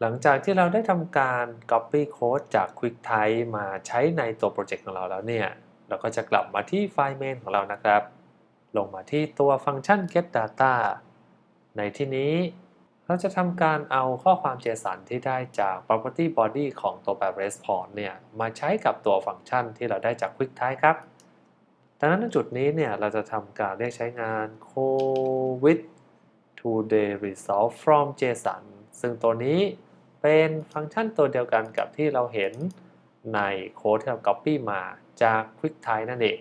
หลังจากที่เราได้ทำการ Copy Code จาก QuickType มาใช้ในตัวโปรเจกต์ของเราแล้วเนี่ย เราก็จะกลับมาที่ไฟล์ main ของเรานะครับ ลงมาที่ตัวฟังก์ชัน get data ในที่นี้เราจะทำการเอาข้อความ JSON ที่ได้จาก property body ของตัวแบบ response เนี่ย มาใช้กับตัวฟังก์ชันที่เราได้จาก QuickType ครับ ดังนั้นในจุดนี้เนี่ย เราจะทำการเรียกใช้งาน covid today resolve from JSON ซึ่งตัวนี้ เป็นฟังก์ชันตัวเดียวกันกับที่เราเห็นในโค้ดที่เรา Copy มาจาก QuickType นั่นเอง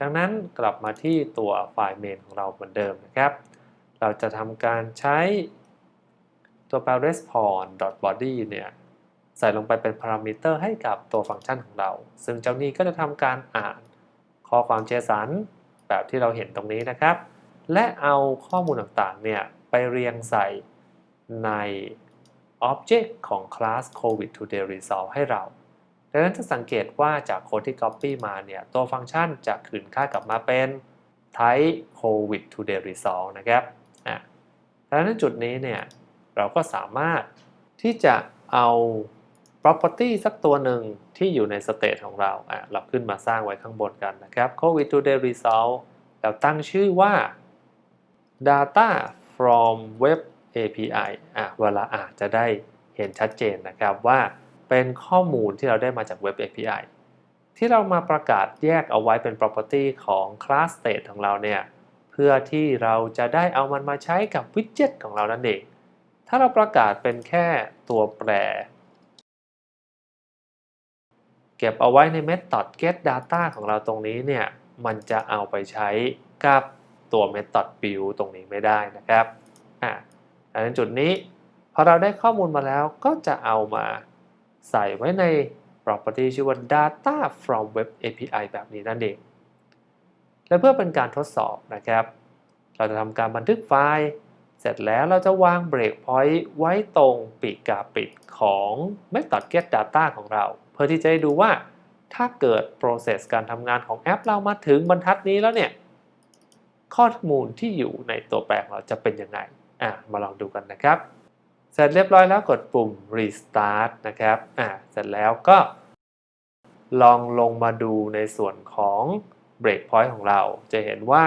ดังนั้นกลับมาที่ตัวไฟล์ main ของเราเหมือนเดิมนะครับ เราจะทำการใช้ตัวแปล response body เนี่ยใส่ลงไปเป็นพารามิเตอร์ให้กับตัวฟังก์ชันของเรา ซึ่งเจ้านี้ก็จะทำการอ่านข้อความ JSON แบบที่เราเห็นตรงนี้นะครับ และเอาข้อมูลต่างๆเนี่ยไปเรียงใส่ใน Object ของ class COVID Today Result ให้เรา ดังนั้นจะสังเกตว่าจากโค้ดที่ Copy มาเนี่ย ตัวฟังก์ชันจะคืนค่ากลับมาเป็น type COVID Today Result นะครับอะดังนั้นจุดนี้เนี่ย เราก็สามารถที่จะเอา property สักตัวหนึ่งที่อยู่ใน state ของเราอะเราขึ้นมาสร้างไว้ข้างบนกันนะครับ COVID Today Result เราตั้งชื่อว่า data from web API อะเวลาอาจจะได้เห็นชัดเจนนะครับว่าเป็นข้อมูลที่เราได้มาจาก web API ที่เรามาประกาศแยกเอาไว้เป็น property ของ class state ของเราเนี่ยเพื่อที่เราจะได้เอามันมาใช้กับ widget ของเรานั่นเอง ถ้าเราประกาศเป็นแค่ตัวแปร เก็บเอาไว้ใน method get data ของเราตรงนี้เนี่ยมันจะเอาไปใช้กับตัว method build ตรงนี้ไม่ได้นะครับอะ ดันั้นจุดนี้พอเราได้ข้อมูลมาแล้วก็จะเอามาใส่ไว้ใน property ชื่อว่า data from web API แบบนี้นั่นเอง และเพื่อเป็นการทดสอบนะครับ เราจะทำการบันทึกไฟล์ เสร็จแล้วเราจะวาง breakpoint ไว้ตรงปีกกาปิดของ method get data ของเรา เพื่อที่จะได้ดูว่าถ้าเกิด process การทำงานของแอปเรามาถึงบรรทัดนี้แล้วเนี่ย ข้อมูลที่อยู่ในตัวแปลงเราจะเป็นยังไง อะมาลองดูกันนะครับ เสร็จเรียบร้อยแล้วกดปุ่ม restart นะครับอะเสร็จแล้วก็ ลองลงมาดูในส่วนของ breakpoint ของเรา จะเห็นว่า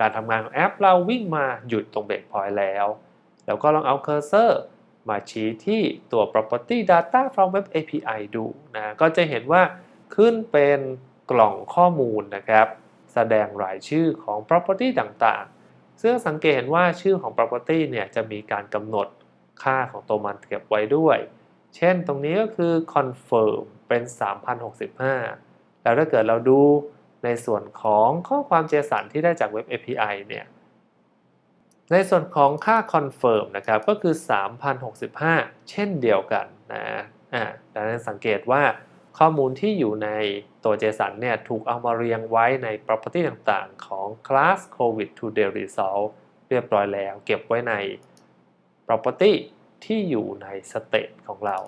การทำงานของแอปเราวิ่งมาหยุดตรง breakpoint แล้ว แล้วก็ลองเอา cursor มาชี้ที่ตัว property data from web API ดูนะ ก็จะเห็นว่าขึ้นเป็นกล่องข้อมูลนะครับ แสดงรายชื่อของ property ต่างๆ ซึ่งสังเกตเห็นว่าชื่อของ property เนี่ยจะมีการกำหนดค่าของตัวมันเก็บไว้ด้วย เช่นตรงนี้ก็คือ confirm เป็น 3065 แล้วถ้าเกิดเราดูในส่วนของข้อความ JSON ที่ได้จาก Web API เนี่ย ในส่วนของค่า confirm นะครับ ก็คือ 3065 เช่นเดียวกันนะ อ่าดังนั้นสังเกตว่า ข้อมูลที่อยู่ในตัว JSON เนี่ยถูกเอามาเรียงไว้ใน property ต่างๆ ของ class COVID today result เรียบร้อยแล้ว เก็บไว้ใน property ที่อยู่ใน state ของเรา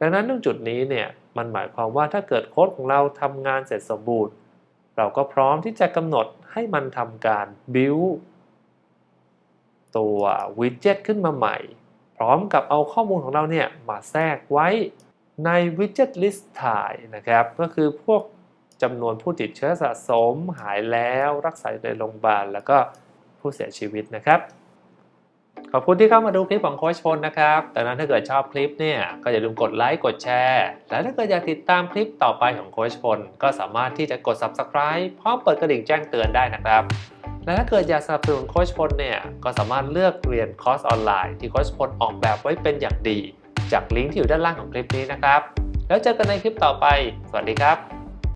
ดังนั้นตรงจุดนี้เนี่ยมันหมายความว่าถ้าเกิดโค้ดของเราทำงานเสร็จสมบูรณ์ เราก็พร้อมที่จะกำหนดให้มันทำการ build ตัว widget ขึ้นมาใหม่ พร้อมกับเอาข้อมูลของเราเนี่ยมาแทรกไว้ ใน widget list ถ่ายนะครับ ก็คือพวกจำนวนผู้ติดเชื้อสะสม หายแล้วรักษาในโรงพยาบาล แล้วก็ผู้เสียชีวิตนะครับ ขอบคุณที่เข้ามาดูคลิปของโค้ชพลนะครับดังนั้นถ้าเกิดชอบคลิปเนี่ย ก็อย่าลืมกดไลค์ กดแชร์ และถ้าเกิดอยากติดตามคลิปต่อไปของโค้ชพลก็สามารถที่จะกด subscribe พร้อมเปิดกระดิ่งแจ้งเตือนได้นะครับ และถ้าเกิดอยากสนับสนุนโค้ชพลเนี่ย ก็สามารถเลือกเรียนคอร์สออนไลน์ที่โค้ชพลออกแบบไว้เป็นอย่างดี จากลิงก์ที่อยู่ด้านล่างของคลิปนี้นะครับ แล้วเจอกันในคลิปต่อไป สวัสดีครับ